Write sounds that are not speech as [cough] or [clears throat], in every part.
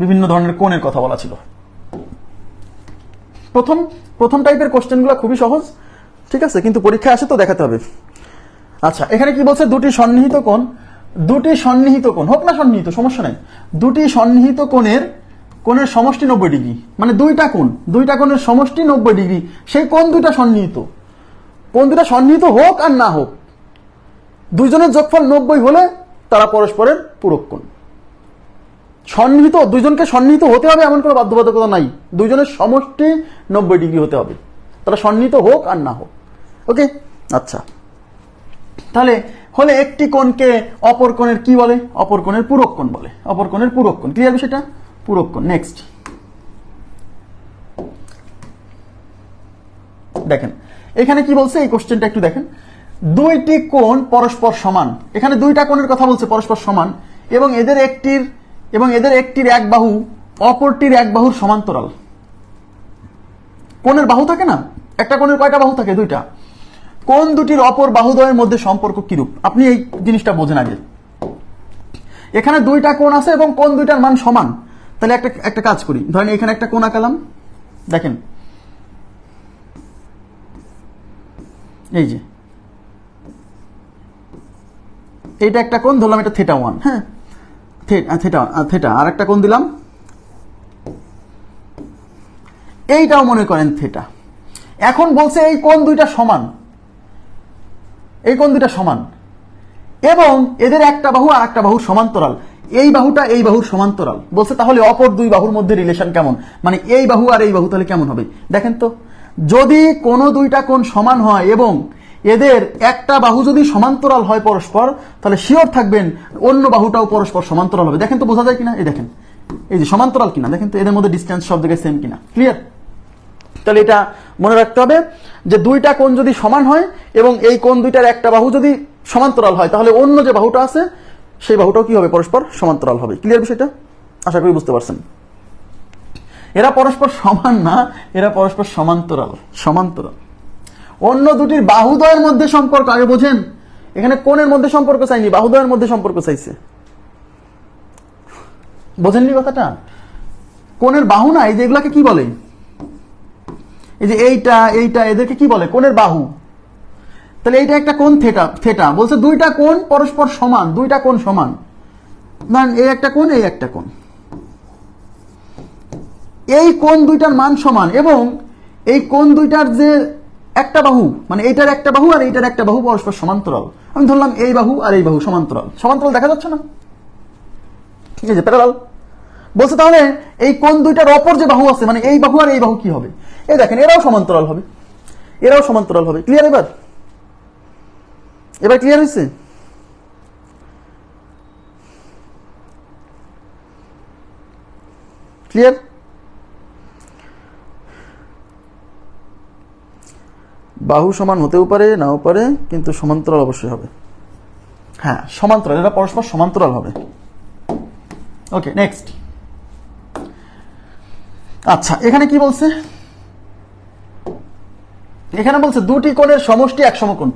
বিভিন্ন ধরনের কোণের কথা বলা ছিল। প্রথম প্রথম টাইপের কোশ্চেনগুলো খুবই সহজ, ঠিক আছে? কিন্তু পরীক্ষায় আসে তো দেখাতে হবে। আচ্ছা এখানে কি বলছে? দুটি সন্নিহিত কোণ, দুটি সন্নিহিত কোণ, হোক না সন্নিহিত, সমস্যা নেই। দুটি সন্নিহিত কোণের কোণের সমষ্টি নব্বই ডিগ্রি মানে দুইটা কোণ, দুইটা কোণের সমষ্টি নব্বই ডিগ্রি, সেই কোণ দুইটা সন্নিহিত। কোণ দুটা সন্নিহিত হোক আর না হোক, দুইজনের যোগফল নব্বই হলে তারা পরস্পরের পূরক কোণ। সন্নিহিত, দুইজনকে সন্নিহিত হতে হবে, এমন কোনো বাধ্যবাধকতা নাই। দুইজনের সমষ্টি নব্বই ডিগ্রি হতে হবে। তারা সন্নিহিত হোক আর না হোক। ওকে? আচ্ছা। তাহলে হলে একটি কোণকে অপর কোণের কি বলে? অপর কোণের পূরক কোণ বলে। অপর কোণের পূরক কোণ। ক্লিয়ার বিষয়টা? পূরক কোণ। নেক্সট দেখেন, এখানে কি বলছে? এই কোশ্চেনটা একটু দেখেন। দুইটি কোণ পরস্পর সমান। এখানে দুইটা কোণের কথা বলছে, পরস্পর সমান। এবং এদের একটির এবং এদের একটির এক বাহু, অপরটির এক বাহুর সমান্তরাল। কোণের বাহু থাকে না? একটা কোণের কয়টা বাহু থাকে? দুইটা। কোন দুটির অপর বাহুদ্বয়ের মধ্যে সম্পর্ক কিরূপ? আপনি এই জিনিসটা বোঝেন আগে। এখানে দুইটা কোণ আছে এবং কোন দুইটার মান সমান। তাহলে একটা একটা কাজ করি। ধরেন এখানে একটা কোণ আঁকালাম। দেখেন। এই যে। এইটা একটা কোণ, ধরলাম এটা থেটা ওয়ান হ্যাঁ? থেটা থেটা আর একটা কোণ দিলাম? এইটাও মনে করেন থেটা। এখন বলছে এই কোণ দুইটা সমান? এই কোণ দুইটা সমান? এবং এদের একটা বাহু আর একটা বাহুর সমান্তরাল। এই বাহুটা এই বাহুর সমান্তরাল। বলছে তাহলে অপর দুই বাহুর মধ্যে রিলেশন কেমন? মানে এই বাহু আর এই বাহু তাহলে কেমন হবে? দেখেন তো, যদি কোনো দুইটা কোণ সমান হয় এবং এদের একটা বাহু যদি সমান্তরাল হয় পরস্পর, তাহলে শিওর থাকবেন অন্য বাহুটাও পরস্পর সমান্তরাল হবে। দেখেন তো বোঝা যায় কিনা? এই দেখেন। এই যে সমান্তরাল কিনা? দেখেন তো এদের মধ্যে ডিস্টেন্স সব জায়গায় সেম কিনা। ক্লিয়ার তাহলে এটা মনে রাখতে হবে যে দুইটা কোণ যদি সমান হয় এবং এই কোণ দুইটার একটা বাহু যদি সমান্তরাল হয়, তাহলে অন্য যে বাহুটা আছে, সেই বাহুটাও কি হবে? পরস্পর সমান্তরাল হবে। ক্লিয়ার বিষয়টা? আশা করি বুঝতে পারছেন। এরা পরস্পর সমান না, এরা পরস্পর সমান্তরাল। সমান্তরাল। অন্য দুটির বাহুদয়ের মধ্যে সম্পর্ক, আগে বোঝেন, এখানে কোণের মধ্যে সম্পর্ক চাইনি, বাহুদয়ের মধ্যে সম্পর্ক চাইছে। বোঝেননি কথাটা? কোণের বাহু না, এই যে এগুলাকে কি বলে? এই যে এইটা এইটা, এদেরকে কি বলে? কোণের বাহু। তাহলে এইটা একটা কোন থেটা থেটা। বলছে দুইটা কোন পরস্পর সমান, দুইটা কোন সমান। ধরেন এই একটা কোন এই একটা কোন এই কোন দুইটার মান সমান এবং এই কোন দুইটার যে একটা বাহু মানে এইটার একটা বাহু আর এইটার একটা বাহু পরস্পর সমান্তরাল। আমি ধরলাম এই বাহু আর এই বাহু সমান্তরাল। সমান্তরাল দেখা যাচ্ছে না। ঠিক আছে প্যারালাল বলছে তাহলে এই কোন দুইটার অপর যে বাহু আছে মানে এই বাহু আর এই বাহু কি হবে? এই দেখেন, এরাও সমান্তরাল হবে। এরাও সমান্তরাল হবে। ক্লিয়ার এবার? এবার ক্লিয়ার হয়েছে? ক্লিয়ার বাহু সমান হতেও পারে, নাও পারে, কিন্তু সমান্তরাল অবশ্যই হবে। হ্যাঁ সমান্তরাল এরা পরস্পর সমান্তরাল হবে। ওকে নেক্সট আচ্ছা এখানে কি বলছে? এখানে বলছে, দুটি কোণের সমষ্টি এক সমকোণ।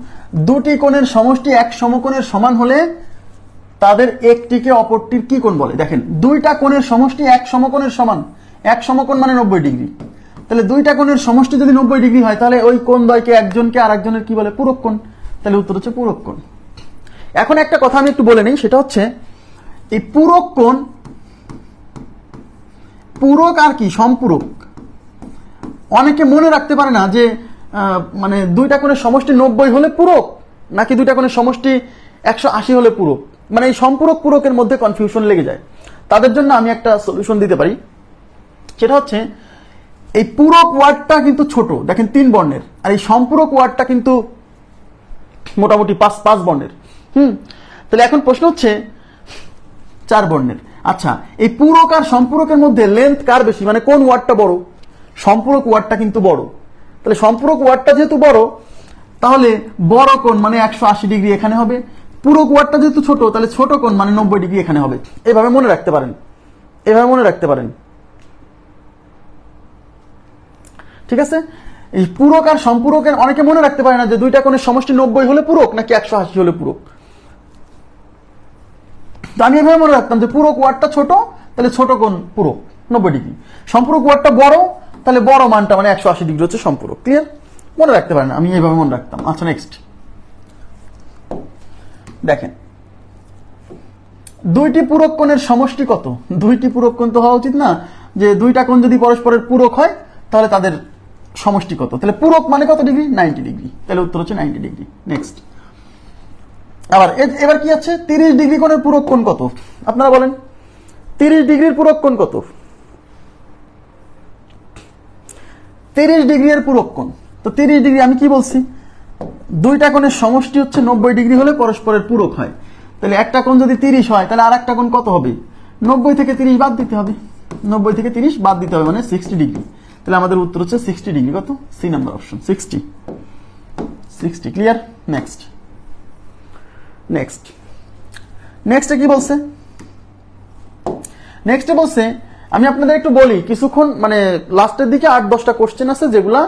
দুটি কোণের সমষ্টি এক সমকোণের সমান হলে তাদের একটিকে অপরটির কি কোণ বলে? দেখেন, দুইটা কোণের সমষ্টি এক সমকোণের সমান। এক সমকোণ মানে নব্বই ডিগ্রি। তাহলে দুইটা কোণের সমষ্টি যদি নব্বই ডিগ্রি হয়, তাহলে ওই কোণ দয়কে একজনকে আর একজনের কি বলে? পূরক কোণ। তাহলে উত্তর হচ্ছে পূরক কোণ। এখন একটা কথা আমি একটু বলে নিই, সেটা হচ্ছে এই পূরক কোণ, পূরক আর কি, সম্পূরক। অনেকে মনে রাখতে পারে না যে মানে দুইটা কোণের সমষ্টি নব্বই হলে পূরক, নাকি দুইটা কোণের সমষ্টি একশো আশি হলে পূরক। মানে এই সম্পূরক পূরকের মধ্যে কনফিউশন লেগে যায়। তাদের জন্য আমি একটা সলিউশন দিতে পারি। সেটা হচ্ছে এই পূরক ওয়ার্ডটা কিন্তু ছোট। দেখেন তিন বর্ণের। আর এই সম্পূরক ওয়ার্ডটা কিন্তু মোটামুটি পাঁচ পাঁচ বর্ণের। হুম? তাহলে এখন প্রশ্ন হচ্ছে, চার বর্ণের। আচ্ছা এই পূরক আর সম্পূরকের মধ্যে লেন্থ কার বেশি? মানে কোন ওয়ার্ডটা বড়? সম্পূরক ওয়ার্ডটা কিন্তু বড়। তাহলে সম্পূরক ওয়ার্ডটা যেহেতু বড়, তাহলে বড় কোণ মানে একশো আশি ডিগ্রি এখানে হবে। পূরক ওয়ার্ডটা যেহেতু ছোট, তাহলে ছোট কোণ মানে নব্বই ডিগ্রি এখানে হবে। এভাবে মনে রাখতে পারেন। এভাবে মনে রাখতে পারেন। ঠিক আছে? এই পূরক আর সম্পূরকের অনেকে মনে রাখতে পারে না যে দুইটা কোণের সমষ্টি নব্বই হলে পূরক নাকি একশো আশি হলে পূরক? তো আমি এভাবে মনে রাখতাম যে পূরক ওয়ার্ডটা ছোট, তাহলে ছোট কোণ পূরক, নব্বই ডিগ্রি। সম্পূরক ওয়ার্ডটা বড়, তাহলে বড় মানটা মানে একশো আশি ডিগ্রি হচ্ছে সম্পূরক। ক্লিয়ার মনে রাখতে পারেন, আমি এইভাবে মনে রাখতাম। আচ্ছা নেক্সট দেখেন। দুইটি পূরক কোণের সমষ্টি কত? দুইটি পূরক কোণ তো হওয়া উচিত না, যে দুইটা কোণ যদি পরস্পরের পূরক হয়, তাহলে তাদের সমষ্টি কত তাহলে পূরক মানে কত ডিগ্রি? Ninety degree. তাহলে উত্তর হচ্ছে নাইনটি ডিগ্রি। নেক্সট আবার এবার কি আছে? তিরিশ ডিগ্রি কোণের পূরক কোণ কত? আপনারা বলেন। তিরিশ ডিগ্রির পূরক কোণ কত? তিরিশ ডিগ্রি এর পূরক কোণ। তো তিরিশ ডিগ্রি আমি কি বলছি? দুইটা কোণের সমষ্টি হচ্ছে নব্বই ডিগ্রি হলে পরস্পরের পূরক হয়। তাহলে একটা কোণ যদি তিরিশ হয়, তাহলে আর একটা কোণ কত হবে? নব্বই থেকে তিরিশ বাদ দিতে হবে। নব্বই থেকে তিরিশ বাদ দিতে হবে মানে সিক্সটি ডিগ্রি। তাহলে আমাদের উত্তর হচ্ছে সিক্সটি ডিগ্রি কত? C number option sixty sixty clear next next নেক্সটে কি বলছে? নেক্সটে বলছে, আমি আপনাদের একটু বলি, কিছুক্ষণ মানে লাস্টের দিকে আট দশটা কোশ্চেন আছে যেগুলা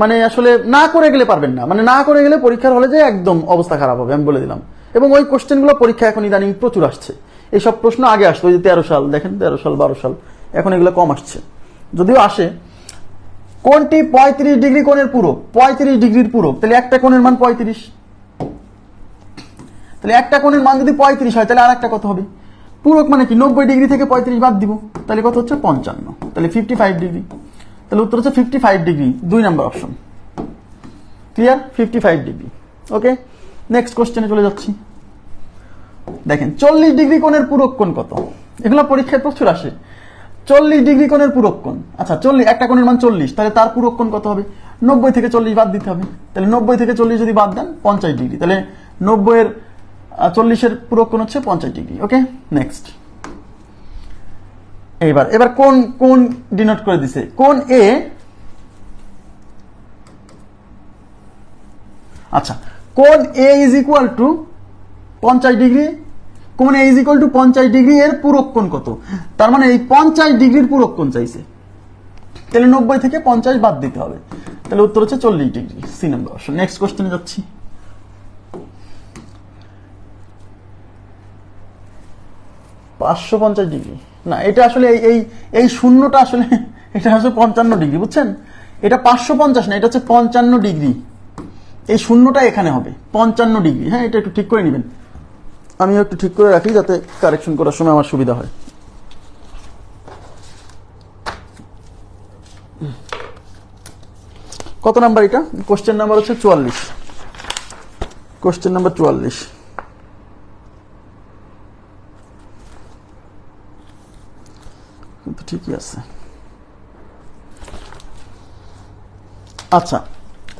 মানে আসলে না করে গেলে পারবেন না। মানে না করে গেলে পরীক্ষার হলে যে একদম অবস্থা খারাপ হবে, আমি বলে দিলাম। এবং ওই কোশ্চেনগুলো পরীক্ষা এখন ইদানিং প্রচুর আসছে। এইসব প্রশ্ন আগে আসতো, ওই যে তেরো সাল, দেখেন তেরো সাল, বারো সাল, এখন এগুলো কম আসছে। যদিও আসে কোনটি পঁয়ত্রিশ ডিগ্রি কোণের পুরো পঁয়ত্রিশ ডিগ্রির পুরো তাহলে একটা কোণের মান পঁয়ত্রিশ। তাহলে একটা কোণের মান যদি পঁয়ত্রিশ হয়, তাহলে আর একটা কত হবে? পূরক মানে কি? নব্বই ডিগ্রি থেকে পঁয়ত্রিশ বাদ দিব। তাহলে কত হচ্ছে? পঞ্চান্ন। তাহলে ফিফটি ফাইভ ডিগ্রি। তাহলে উত্তর হচ্ছে ফিফটি ফাইভ ডিগ্রি। দুই number option. Clear fifty five degree okay next কোশ্চেনে চলে যাচ্ছি। দেখেন, চল্লিশ ডিগ্রি কোণের পূরক কোণ কত? এগুলো পরীক্ষায় প্রচুর আসে। চল্লিশ ডিগ্রি কোণের পূরক কোণ। আচ্ছা চল্লিশ, একটা কোণের মান চল্লিশ, তাহলে তার পূরক কোণ কত হবে? নব্বই থেকে চল্লিশ বাদ দিতে হবে। তাহলে নব্বই থেকে চল্লিশ যদি বাদ দেন, পঞ্চাশ ডিগ্রি। তাহলে নব্বইয়ের চল্লিশের পূরক হচ্ছে পঞ্চাশ ডিগ্রি, ওকে? নেক্সট এইবার, এবার কোন কোন ডিনোট করে দিছে। কোন এ আচ্ছা কোন এ ইজ ইকুয়াল টু পঞ্চাশ ডিগ্রি কোন এ ইজ ইকুয়াল টু পঞ্চাশ ডিগ্রি এর পূরক কোণ কত? তার মানে এই পঞ্চাশ ডিগ্রির পূরক কোণ চাইছে। তাহলে নব্বই থেকে পঞ্চাশ বাদ দিতে হবে। তাহলে উত্তর হচ্ছে চল্লিশ degree C number option next কোশ্চেনে যাচ্ছি। পাঁচশো পঞ্চাশ ডিগ্রি না, এটা আসলে এই এই এই শূন্যটা আসলে, [laughs] এটা আসলে পঞ্চান্ন ডিগ্রি বুঝছেন? এটা পাঁচশো পঞ্চাশ না, এটা হচ্ছে পঞ্চান্ন ডিগ্রি এই শূন্যটা এখানে হবে, পঞ্চান্ন ডিগ্রি হ্যাঁ এটা একটু ঠিক করে নেবেন। আমিও একটু ঠিক করে রাখি যাতে কারেকশন করার সময় আমার সুবিধা হয়। কত নাম্বার এটা? কোশ্চেন নাম্বার হচ্ছে চুয়াল্লিশ। কোশ্চেন নাম্বার চুয়াল্লিশ। কিন্তু ঠিকই আছে। আচ্ছা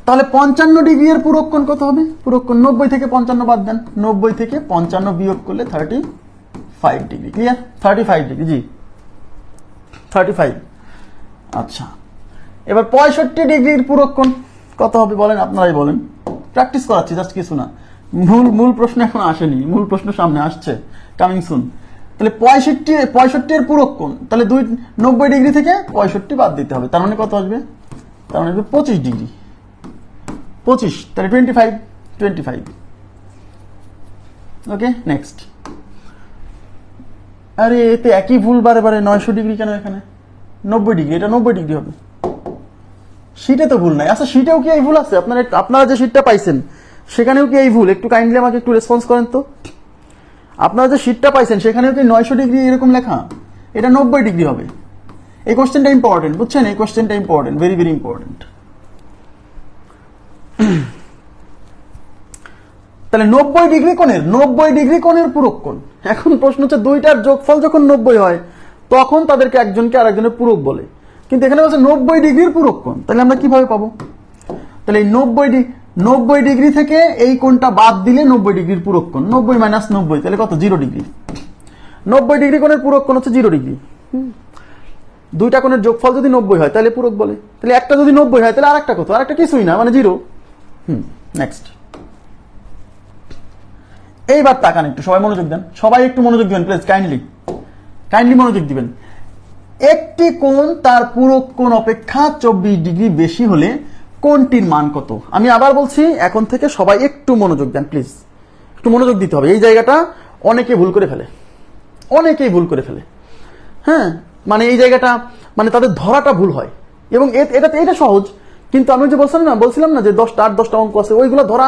তাহলে পঞ্চান্ন ডিগ্রি এর পূরক কোণ কত হবে? পূরক কোণ নব্বই থেকে পঞ্চান্ন বাদ দেন। নব্বই থেকে পঞ্চান্ন বিয়োগ করলে thirty five degree. Clear thirty five degree, জি। থার্টি ফাইভ আচ্ছা। এবার পঁয়ষট্টি ডিগ্রির পূরক কোণ কত হবে বলেন? আপনারাই বলেন। প্র্যাকটিস করাচ্ছি জাস্ট কিছু না। মূল মূল প্রশ্ন এখন আসেনি। মূল প্রশ্ন সামনে আসছে। কামিং সুন তাহলে পঁয়ষট্টি পঁয়ষট্টি এর পূরক কোণ তাহলে দুই, নব্বই ডিগ্রি থেকে পঁয়ষট্টি বাদ দিতে হবে। তার মানে কত আসবে? তার মানে আসবে পঁচিশ ডিগ্রি। পঁচিশ, তাহলে twenty five twenty five okay next আরে, এতে একই ভুল বারে বারে, নয়শো ডিগ্রি কেন এখানে? নব্বই ডিগ্রি, এটা নব্বই ডিগ্রি হবে। শীটে তো ভুল নাই। আচ্ছা শীটেও কি এই ভুল আছে? আপনারা আপনারা যে শীটটা পাইছেন, সেখানেও কি এই ভুল? একটু কাইন্ডলি আমাকে একটু রেসপন্স করেন তো। আপনারা যে শীটটা পাইছেন, সেখানেও কি নয়শো ডিগ্রি এরকম লেখা? এটা নব্বই ডিগ্রি হবে। এই কোশ্চেনটা ইম্পর্টেন্ট বুঝছেন? এই কোশ্চেনটা ইম্পর্টেন্ট ভেরি ভেরি ইম্পর্টেন্ট [clears throat] তাহলে নব্বই ডিগ্রি কোণের, নব্বই ডিগ্রি কোণের পূরক কোণ। এখন প্রশ্ন হচ্ছে, দুইটার যোগফল যখন নব্বই হয়, তখন তাদেরকে একজনকে আরেকজনের পূরক বলে। কিন্তু এখানে বলছে নব্বই ডিগ্রির পূরক কোণ। তাহলে আমরা কীভাবে পাবো? তাহলে এই নব্বই নব্বই ডিগ্রি থেকে এই কোণটা বাদ দিলে নব্বই ডিগ্রির পূরক কোণ। নব্বই মাইনাস নব্বই, তাহলে কত? Zero degree. নব্বই ডিগ্রি কোণের পূরক কোণ হচ্ছে জিরো ডিগ্রি। দুইটা কোণের যোগফল যদি নব্বই হয়, তাহলে পূরক বলে। তাহলে একটা যদি নব্বই হয়, তাহলে আরেকটা কত? আরেকটা কিছুই না মানে জিরো। হুম নেক্সট এইবার তাকান একটু, সবাই মনোযোগ দেন। সবাই একটু মনোযোগ দিবেন প্লিজ কাইন্ডলি কাইন্ডলি মনোযোগ দিবেন। একটি কোণ তার পূরক কোণ অপেক্ষা চব্বিশ ডিগ্রি বেশি হলে কোণটির মান কত? আমি আবার বলছি, এখন থেকে সবাই একটু মনোযোগ দেন প্লিজ একটু মনোযোগ দিতে হবে। এই জায়গাটা অনেকে ভুল করে ফেলে। অনেকেই ভুল করে ফেলে। হ্যাঁ মানে এই জায়গাটা মানে তাদের ধরাটা ভুল হয়। এবং এটা এটা সহজ। কিন্তু আমি যে বলছিলাম না বলছিলাম না যে দশটা, আট, দশটা অঙ্ক আছে, ওইগুলো ধরা,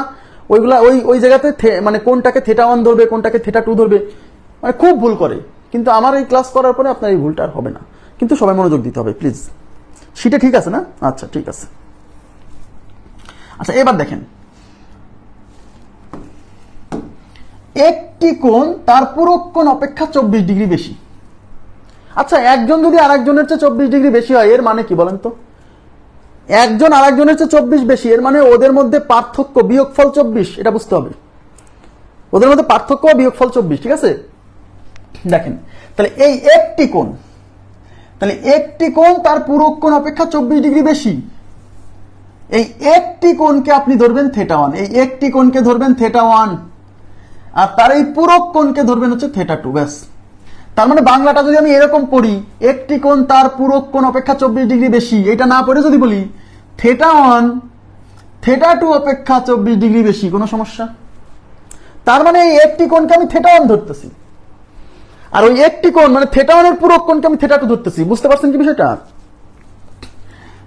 ওইগুলা ওই ওই জায়গাতে মানে কোনটাকে থেটা ওয়ান ধরবে, কোনটাকে থেটা টু ধরবে মানে খুব ভুল করে। কিন্তু আমার এই ক্লাস করার পরে আপনার এই ভুলটা আর হবে না। কিন্তু সবাই মনোযোগ দিতে হবে প্লিজ সেটা ঠিক আছে না? আচ্ছা ঠিক আছে। আচ্ছা এবার দেখেন। একটি কোণ তার পুরো কোণ অপেক্ষা চব্বিশ ডিগ্রি বেশি। আচ্ছা একজন যদি আরেকজনের চেয়ে চব্বিশ ডিগ্রি বেশি হয়, এর মানে কি বলেন তো? একজন আরেকজনের চেয়ে চব্বিশ বেশি, এর মানে ওদের মধ্যে পার্থক্য, বিয়োগফল চব্বিশ, এটা বুঝতে হবে। ওদের মধ্যে পার্থক্য, বিয়োগফল চব্বিশ, ঠিক আছে? দেখেন, তাহলে এই একটি কোণ, তাহলে একটি কোণ তার পুরো কোণ অপেক্ষা চব্বিশ ডিগ্রি বেশি। এই একটি কোণকে আপনি ধরবেন থেটা ওয়ান এই একটি কোণকে ধরবেন থেটা ওয়ান আর তার এই পুরো কোণকে ধরবেন হচ্ছে থেটা টু ব্যাস। তার মানে বাংলাটা যদি আমি এরকম পড়ি, একটি কোণ তার পুরো কোণ অপেক্ষা চব্বিশ ডিগ্রি বেশি, এটা না পড়ে যদি বলি থেটা ওয়ান থেটা টু অপেক্ষা চব্বিশ ডিগ্রি বেশি, কোনো সমস্যা? তার মানে এই একটি কোণকে আমি থেটা ওয়ান ধরতেছি। আর ওই একটি কোণ মানে থেটা ওয়ানের পুরো কোণকে আমি থেটা টু ধরতেছি, বুঝতে পারছেন কি বিষয়টা?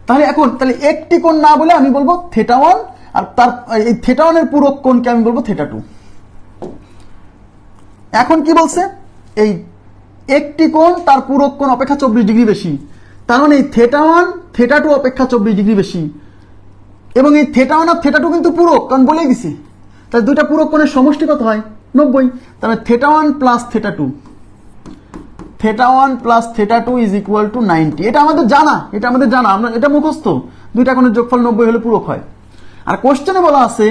তাহলে এখন, তাহলে একটি কোণ না বলে আমি বলব থেটা ওয়ান আর তার, এই থেটা ওয়ানের পুরো কোণকে আমি বলব থেটা টু এখন কি বলছে? এই একটি কোণ তার পুরো কোণ অপেক্ষা চব্বিশ ডিগ্রি বেশি। তার মানে এই থেটা ওয়ান থেটা টু অপেক্ষা চব্বিশ ডিগ্রি বেশি। এবং এই থেটা ওয়ান আর থেটা টু কিন্তু পুরো কারণ বলেই দিছি। তাহলে দুইটা পুরো কোণের সমষ্টি কত হয়? নব্বই। তাহলে theta one plus theta two theta one plus theta two is equal to ninety এটা আমাদের জানা, এটা আমাদের জানা, আমরা এটা মুখস্থ। দুইটা কোণের যোগফল নব্বই হলে পূরক হয়। আর কোশ্চেনে বলা আছে,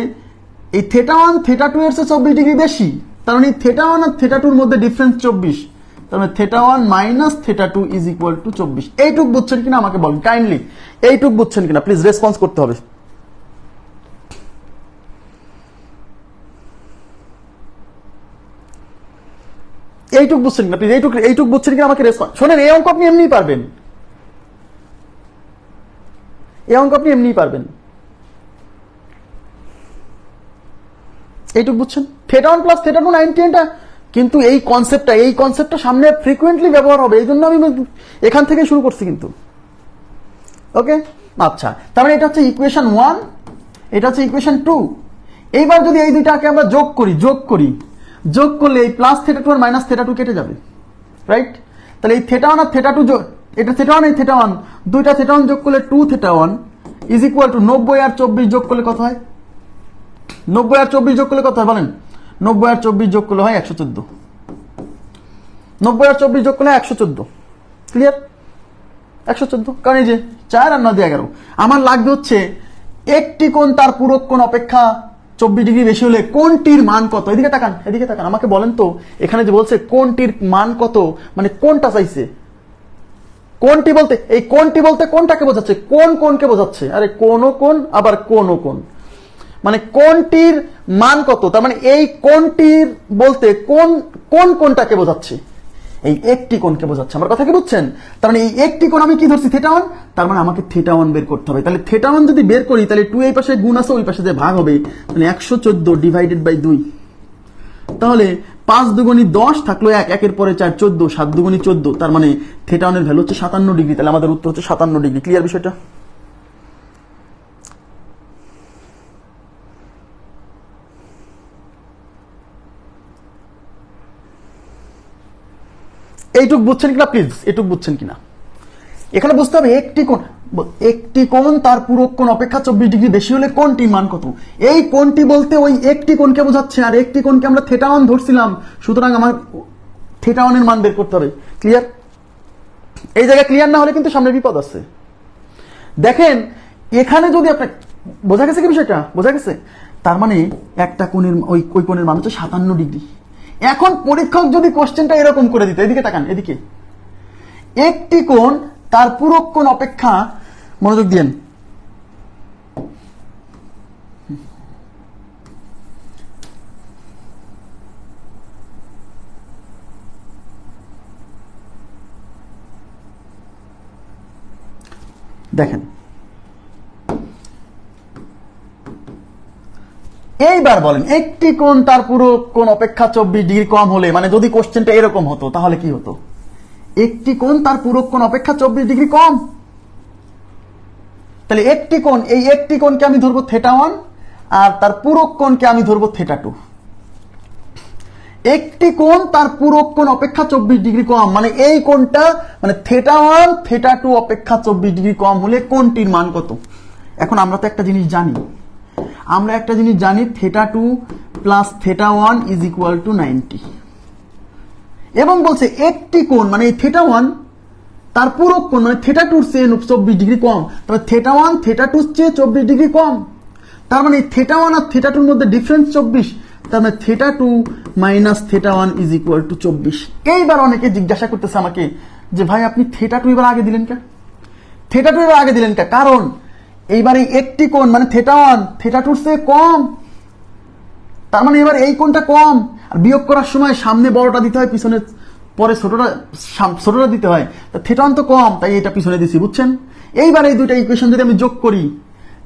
এই থেটা ওয়ান থেটা টু এর চেয়ে চব্বিশ ডিগ্রি বেশি। তার মানে থেটা ওয়ান আর থেটা টুর মধ্যে ডিফারেন্স চব্বিশ। মানে theta one minus theta two is equal to চব্বিশ। এইটুক বুঝছেন কিনা আমাকে বলেন কাইন্ডলি এইটুক বুঝছেন কিনা? প্লিজ রেসপন্স করতে হবে। এইটুক বুঝছেন কিনা? প্লিজ এইটুক এইটুক বুঝছেন কিনা আমাকে রেসপন্স শোনেন, এই অঙ্ক আপনি এমনিই পারবেন। এই অঙ্ক আপনি এমনিই পারবেন। এইটুক বুঝছেন? Theta one plus theta two ninety এটা কিন্তু এই কনসেপ্টটা এই কনসেপ্টটা সামনে ফ্রিকুয়েন্টলি ব্যবহার হবে এই জন্য আমি এখান থেকে শুরু করছি কিন্তু। ওকে আচ্ছা তার মানে এটা হচ্ছে ইকুয়েশন ওয়ান এটা হচ্ছে ইকুয়েশন টু এইবার যদি এই দুইটাকে আমরা যোগ করি যোগ করি, যোগ করলে এই প্লাস থেটা টু আর মাইনাস থেটা টু কেটে যাবে রাইট তাহলে এই থেটা ওয়ান আর থেটা টু এটা থেটা ওয়ান এই থেটা ওয়ান দুইটা থেটা ওয়ান যোগ করলে two theta one is equal to নব্বই আর চব্বিশ যোগ করলে কত হয়? নব্বই আর চব্বিশ যোগ করলে কত হয় বলেন? নব্বই আর চব্বিশ যোগ করলে হয় একশো চোদ্দ। নব্বই আর চব্বিশ যোগ করলে একশো চোদ্দ। ক্লিয়ার একশো চোদ্দ। কারণ এই যে চার আর নয় এগারো। আমার লাগবে হচ্ছে একটি কোণ তার পুরো কোণ অপেক্ষা চব্বিশ ডিগ্রি বেশি হলে কোনটির মান কত? এদিকে তাকান এদিকে তাকান। আমাকে বলেন তো, এখানে যে বলছে কোনটির মান কত মানে কোনটা চাইছে। কোনটি বলতে, এই কোনটি বলতে কোনটাকে বোঝাচ্ছে কোন কোনকে বোঝাচ্ছে। আরে কোন কোন আবার কোন কোন মানে কোনটির মান কত? তার মানে এই কোনটির বলতে কোন কোন কোনটাকে বোঝাচ্ছে? এই একটি কোণকে বোঝাচ্ছে। আমার কথা কি বুঝছেন? তার মানে এই একটি কোণ আমি কি ধরছি? থেটা ওয়ান তার মানে আমাকে থেটা ওয়ান বের করতে হবে। তাহলে থেটা ওয়ান যদি বের করি, তাহলে টু এই পাশে গুণ আছে, ওই পাশে যে ভাগ হবে মানে একশো চোদ্দ ডিভাইডেড বাই দুই। তাহলে পাঁচ দুগুণি দশ থাকল এক, একের পরে চার, চোদ্দ, সাত দুগুণি চোদ্দ। তার মানে থেটা ওয়ানের ভ্যালু হচ্ছে সাতান্ন ডিগ্রি তাহলে আমাদের উত্তর হচ্ছে সাতান্ন ডিগ্রি ক্লিয়ার বিষয়টা? এইটুক বুঝছেন কিনা? প্লিজ এটুক বুঝছেন কিনা? এখানে বুঝতে হবে একটি কোণ একটি কোণ তার পুরো কোণ অপেক্ষা চব্বিশ ডিগ্রি বেশি হলে কোনটি মান কত? এই কোণটি বলতে ওই একটি কোণকে বোঝাচ্ছে আর একটি কোণকে আমরা থেটা ওয়ান ধরছিলাম। সুতরাং আমার থেটা ওয়ানের মান বের করতে হবে। ক্লিয়ার এই জায়গায় ক্লিয়ার না হলে কিন্তু সামনে বিপদ আছে। দেখেন, এখানে যদি আপনার বোঝা গেছে কি বিষয়টা? বোঝা গেছে? তার মানে একটা কোণের, ওই ওই কোণের মান হচ্ছে সাতান্ন ডিগ্রি। এখন পরীক্ষক যদি কোশ্চেনটা এরকম করে দিত, এদিকে তাকান, এদিকে। একটি কোণ, তার পুরো কোণ অপেক্ষা, মনোযোগ দিয়েন। দেখেন এইবার বলেন, একটি কোণ তার পুরো কোণ অপেক্ষা চব্বিশ ডিগ্রি কম হলে মানে যদি কোশ্চেনটা এরকম হতো, তাহলে কি হতো? একটি কোণ তার পুরো কোণ অপেক্ষা চব্বিশ ডিগ্রি কম। তাহলে একটি কোণ, এই একটি কোণকে আমি ধরবো থেটা ওয়ান আর তার পূরক কোণকে আমি ধরবো থেটা টু একটি কোণ তার পূরক কোণ অপেক্ষা চব্বিশ ডিগ্রি কম মানে এই কোণটা মানে থেটা ওয়ান থেটা টু অপেক্ষা চব্বিশ ডিগ্রি কম হলে কোনটির মান কত? এখন আমরা তো একটা জিনিস জানি আমরা একটা জিনিস জানি theta two plus theta one is equal to ninety এবং বলছে একটি কোণ মানে এই থেটা ওয়ান তার পূরক কোণ মানে থেটা টুর চেয়ে চব্বিশ ডিগ্রি কম তবে থেটা ওয়ান থেটা টুর চেয়ে চব্বিশ ডিগ্রি কম। তার মানে থেটা ওয়ান আর থেটা টুর মধ্যে ডিফারেন্স চব্বিশ, তার মানে theta two minus theta one is equal to চব্বিশ। এইবার অনেকে জিজ্ঞাসা করতেছে আমাকে যে, ভাই, আপনি থেটা টু এবার আগে দিলেন কেন? থেটা টু এবার আগে দিলেন কে কারণ এইবার এই একটি কোণ মানে থেটা ওয়ান থেটা টুর চেয়ে কম। তার মানে এবার এই কোণটা কম। আর বিয়োগ করার সময় সামনে বড়টা দিতে হয়, পিছনে, পরে ছোটটা ছোটটা দিতে হয়। তা থেটা ওয়ান তো কম, তাই এটা পিছনে দিছি, বুঝছেন? এইবার এই দুইটা ইকুয়েশন যদি আমি যোগ করি,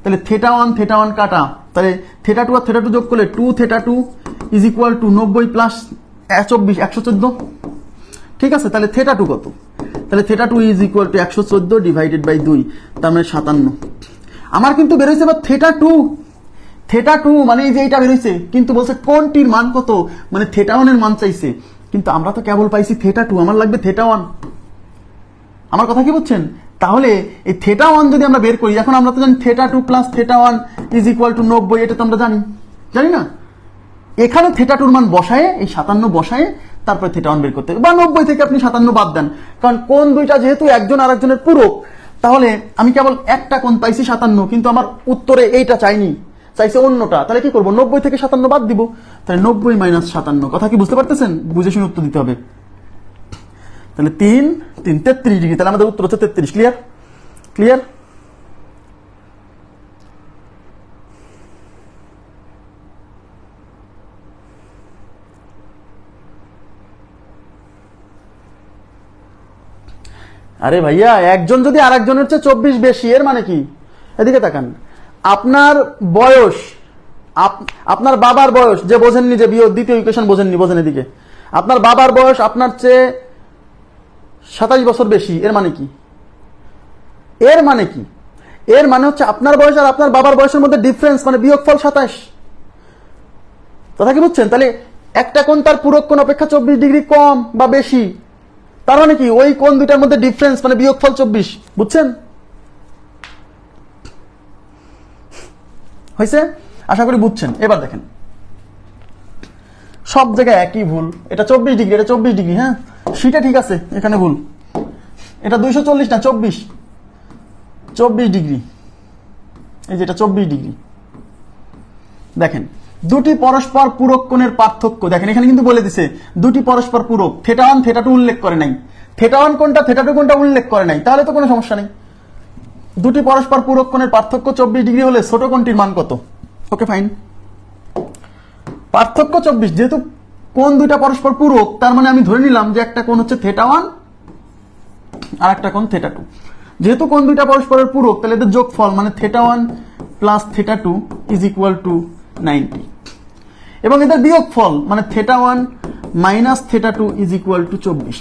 তাহলে থেটা ওয়ান থেটা ওয়ান কাটা। তাহলে থেটা টু আর থেটা টু যোগ করলে two theta two is equal to নব্বই প্লাস চব্বিশ একশো চোদ্দ। ঠিক আছে? তাহলে থেটা টু কত? তাহলে theta two is equal to একশো চোদ্দ ডিভাইডেড বাই দুই, তার মানে সাতান্ন। আমার কিন্তু বেরোয়েছে এবার থেটা টু থেটা টু মানে এই যে এইটা বেরোইছে, কিন্তু বলছে কোনটির মান কত? মানে থেটা ওয়ানের মান চাইছে। কিন্তু আমরা তো কেবল পাইছি থেটা টু আমার লাগবে থেটা ওয়ান আমার কথা কি বুঝছেন? তাহলে এই থেটা ওয়ান যদি আমরা বের করি, এখন আমরা তো জানি theta two plus theta one is equal to নব্বই, এটা তো আমরা জানি। জানি না? এখানে থেটা টুর মান বসায়, এই সাতান্ন বসায়, তারপরে থেটা ওয়ান বের করতে হবে। বা নব্বই থেকে আপনি সাতান্ন বাদ দেন। কারণ কোন দুইটা যেহেতু একজন আরেকজনের পূরক তাহলে আমি কেবল একটা কোণ পাইছি সাতান্ন, কিন্তু আমার উত্তরে এইটা চাইনি, চাইছে অন্যটা। তাহলে কি করব? নব্বই থেকে সাতান্ন বাদ দিব। তাহলে নব্বই মাইনাস সাতান্ন। কথা কি বুঝতে পারতেছেন? বুঝে শুনে উত্তর দিতে হবে। তাহলে তিন তিন, তেত্রিশ ডিগ্রি। তাহলে আমাদের উত্তর হচ্ছে তেত্রিশ। ক্লিয়ার ক্লিয়ার আরে ভাইয়া, একজন যদি আর আরেকজনের চেয়ে চব্বিশ বেশি, এর মানে কি? এদিকে তাকান। আপনার বয়স, আপ- আপনার বাবার বয়স, যে বোঝেননি যে বিয়ে দ্বিতীয় ইকুয়েশন বোঝেননি, বোঝেন এদিকে। আপনার বাবার বয়স আপনার চেয়ে সাতাশ বছর বেশি, এর মানে কি? এর মানে কি? এর মানে হচ্ছে আপনার বয়স আর আপনার বাবার বয়সের মধ্যে ডিফারেন্স মানে বিয়োগফল সাতাশ। কথা কি বুঝছেন? তাহলে একটা কোণ তার পূরক অপেক্ষা চব্বিশ ডিগ্রি কম বা বেশি। তার মানে কি? ওই কোন দুইটার মধ্যে ডিফারেন্স মানে বিয়োগফল চব্বিশ। বুঝছেন? হয়েছে? আশা করি বুঝছেন। এবার দেখেন। সব জায়গায় একই ভুল। এটা চব্বিশ ডিগ্রি, এটা চব্বিশ ডিগ্রি হ্যাঁ? সেটা ঠিক আছে, এখানে ভুল। এটা দুইশো চল্লিশ না, চব্বিশ। চব্বিশ ডিগ্রি। এই যে এটা চব্বিশ ডিগ্রি। দেখেন। দুটি পরস্পর পূরক কোণের পার্থক্য। দেখেন, এখানে কিন্তু বলে দিছে, দুটি পরস্পর পূরক। থেটা ওয়ান, থেটা টু উল্লেখ করে নাই। থেটা ওয়ান কোনটা থেটা টু কোনটা উল্লেখ করে নাই। তাহলে তো কোনো সমস্যা নেই। দুটি পরস্পর পূরক কোণের পার্থক্য চব্বিশ ডিগ্রি হলে ছোট কোণটির মান কত? Okay, fine. পার্থক্য চব্বিশ, যেহেতু কোন দুইটা পরস্পর পূরক, তার মানে আমি ধরে নিলাম যে একটা কোণ হচ্ছে থেটা ওয়ান আর একটা কোণ থেটা টু। যেহেতু কোন দুইটা পরস্পরের পূরক, তাহলে এদের যোগফল মানে theta one plus theta two is equal to ninety এবং এদের বিয়োগফল মানে theta one minus theta two is equal to চব্বিশ।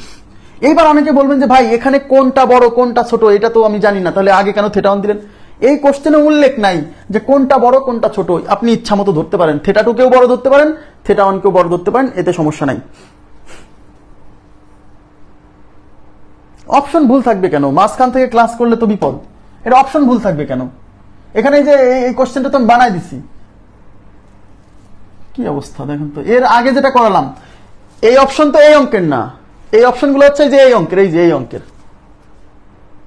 এইবার অনেকে বলবেন যে, ভাই, এখানে কোনটা বড়, কোনটা ছোট, এটা তো আমি জানি না। তাহলে আগে কেন থেটা ওয়ান দিলেন? এই কোশ্চেনে উল্লেখ নাই যে, কোনটা বড়, কোনটা ছোট। আপনি ইচ্ছা মতো ধরতে পারেন। থেটা টুকেও বড় ধরতে পারেন থেটা ওয়ানকেও বড় ধরতে পারেন, এতে সমস্যা নাই। অপশন ভুল থাকবে কেন? মাঝখান থেকে ক্লাস করলে তো বিপদ। এটা অপশন ভুল থাকবে কেন? এখানে যে, এই কোশ্চেনটা তো আমি বানাই দিছি। কি অবস্থা? দেখেন তো, এর আগে যেটা করালাম, এই অপশন তো এই অঙ্কের না। এই অপশনগুলো হচ্ছে যে এই অঙ্কের, এই যে এই অঙ্কের।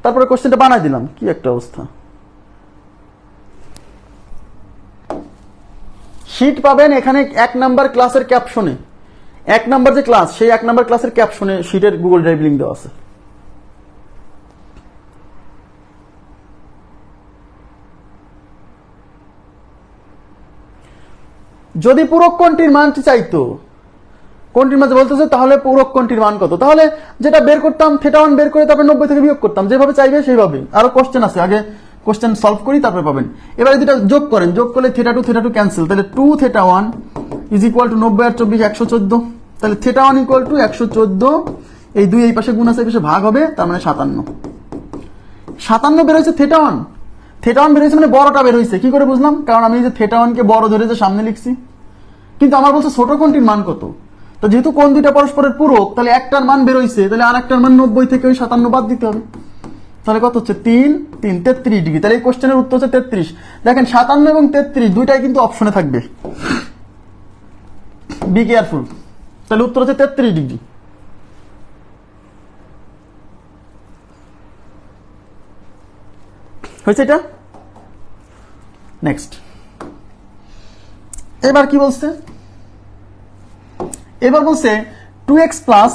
তারপরে কোশ্চেনটা বানাই দিলাম, কি একটা অবস্থা? শিট পাবেন এখানে এক নাম্বার ক্লাসের ক্যাপশনে এক নাম্বার যে ক্লাস সেই এক নাম্বার ক্লাসের ক্যাপশনে শিটের গুগল ড্রাইভ লিঙ্ক দেওয়া আছে। যদি পূরক কোণটির মানটি চাইতো, কোনটির মাঝে বলতেছে, তাহলে পূরক কোণটির মান কত? তাহলে যেটা বের করতাম থেটা ওয়ান বের করে তারপরে নব্বই থেকে বিয়োগ করতাম, যেভাবে চাইবে সেইভাবে আরও কোশ্চেন আছে, আগে কোশ্চেন সলভ করি, তারপরে পাবেন। এবারে যেটা যোগ করেন, যোগ করলে theta two theta two cancel তাহলে two theta one is equal to নব্বই আর চব্বিশ, একশো চোদ্দ। তাহলে থেটা ওয়ান ইকুয়াল টু একশো চোদ্দ, এই দুই এই পাশে গুণ আছে, এই পাশে ভাগ হবে, তার মানে সাতান্ন। সাতান্ন বের হয়েছে থেটা ওয়ান থেটা ওয়ান বের হয়েছে মানে বড়টা বের হয়েছে কি করে বুঝলাম? কারণ আমি যে থেটা ওয়ানকে বড় ধরে যে সামনে লিখছি। কিন্তু আমার বলছে ছোট কোনটির মান কত? তো যেহেতু কোন দুইটা পরস্পরের পূরক, তাহলে একটার মান বের হয়েছে তাহলে আর একটার মান নব্বই থেকে ওই সাতান্ন বাদ দিতে হবে। তাহলে কত হচ্ছে? তিন তিন, তেত্রিশ ডিগ্রি। তাহলে এই কোশ্চেনের উত্তর হচ্ছে তেত্রিশ। দেখেন, সাতান্ন এবং তেত্রিশ দুইটাই কিন্তু অপশনে থাকবে। বি কেয়ারফুল তাহলে উত্তর হচ্ছে তেত্রিশ ডিগ্রি। হয়েছে এটা? নেক্সট এবার কি বলছে? এবার বলছে two x plus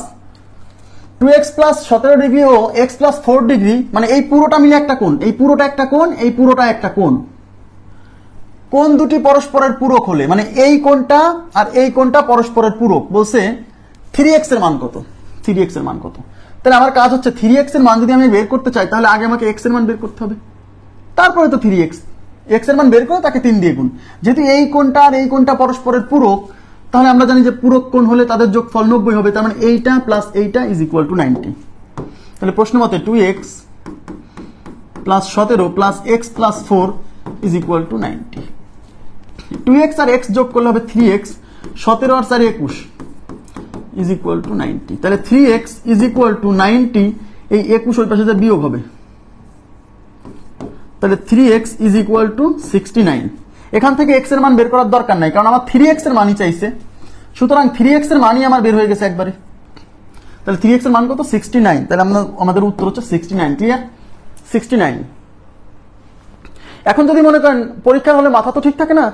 two x plus সতেরো ডিগ্রি ও এক্স প্লাস ফোর ডিগ্রি মানে এই পুরোটা মিলে একটা কোণ। এই পুরোটা একটা কোণ, এই পুরোটা একটা কোণ। কোণ দুটি পরস্পরের পূরক হলে মানে এই কোণটা আর এই কোণটা পরস্পরের পূরক। বলছে থ্রি এক্সের মান কত? থ্রি এক্সের মান কত? তাহলে আমার কাজ হচ্ছে থ্রি এক্সের মান যদি আমি বের করতে চাই, তাহলে আগে আমাকে এক্সের মান বের করতে হবে। তারপরে তো থ্রি এক্স এক্সের মান বের করে তাকে তিন দিয়ে গুণ। যেহেতু এই কোণটা আর এই কোণটা পরস্পরের পূরক, তাহলে আমরা জানি যে পূরক কোণ হলে তাদের যোগফল নব্বই হবে, তার মানে এইটা প্লাস এইটা ইজ ইকুয়াল টু নাইনটি তাহলে প্রশ্ন মতে টু এক্স প্লাস সতেরো plus x plus four is equal to ninety two x R x যোগ করলে হবে থ্রি এক্স সতেরো আর চার একুশ ইজ ইকুয়াল টু নাইনটি তাহলে three x is equal to ninety এই একুশ ওই পাশে বিয়োগ হবে। তাহলে three x is equal to sixty nine এখান থেকে এক্সের মান বের করার দরকার নাই, কারণ আমার থ্রি এক্সের মানই চাইছে। সুতরাং থ্রি এক্সের মানই আমার বের হয়ে গেছে একবারে। তাহলে থ্রি এক্সের মান কত? সিক্সটি নাইন তাহলে আমরা, আমাদের উত্তর হচ্ছে sixty nine clear sixty nine এখন যদি মনে করেন, পরীক্ষার হলে মাথা তো ঠিক থাকে না,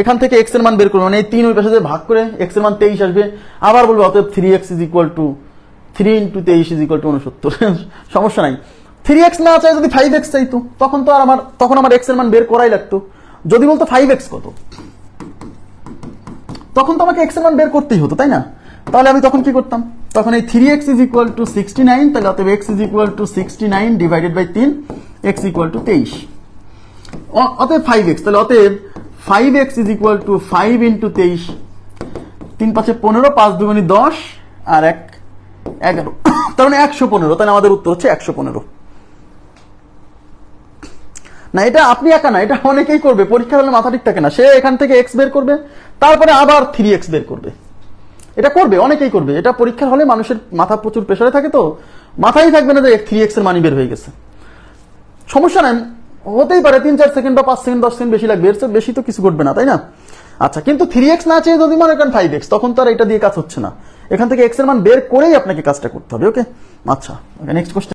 এখান থেকে এক্সের মান বের করব মানে এই তিন ওই পাশে ভাগ করে এক্সের মান তেইশ আসবে। আবার বলব, অতএব three x is equal to three into তেইশ ইজ ইকুয়াল টু উনসত্তর সমস্যা নাই। থ্রি এক্স না চাই, যদি ফাইভ এক্স চাইতো তখন তো আর আমার, তখন আমার এক্সের মান বের করাই লাগতো। যদি বলতো ফাইভ এক্স কত? তখন তো আমাকে এক্সের মান বের করতেই হতো, তাই না? তাহলে আমি তখন কি করতাম? তখন এই three x is equal to sixty nine তাহলে অতএব x is equal to sixty nine divided by তিন এক্স ইকুয়াল টু তেইশ। অতএব ফাইভ এক্স তাহলে অতএব five x is equal to five into তেইশ, তিন পাঁচে পনেরো, পাঁচ দুগুনি দশ, আর এক, এগারো। [coughs] তার মানে একশো পনেরো, তাহলে আমাদের উত্তর হচ্ছে একশো পনেরো। না, এটা আপনি একা না, এটা অনেকেই করবে পরীক্ষা হলে মাথা ঠিক থাকে না। সে এখান থেকে এক্স বের করবে, তারপরে আবার থ্রি এক্স বের করবে। এটা করবে, অনেকেই করবে। এটা পরীক্ষার হলে মানুষের মাথা প্রচুর প্রেশারে থাকে তো, মাথায় থাকবে না যে থ্রি এক্সের মানি বের হয়ে গেছে। সমস্যা নাই, হতেই পারে, তিন, চার সেকেন্ড বা পাঁচ সেকেন্ড, দশ সেকেন্ড বেশি লাগবে, এর বেশি তো কিছু ঘটবে না, তাই না? আচ্ছা কিন্তু থ্রি এক্স না চেয়ে যদি মনে করেন ফাইভ এক্স তখন তো আর এটা দিয়ে কাজ হচ্ছে না। এখান থেকে এক্সের মান বের করেই আপনাকে কাজটা করতে হবে ওকে আচ্ছা নেক্সট কোশ্চেন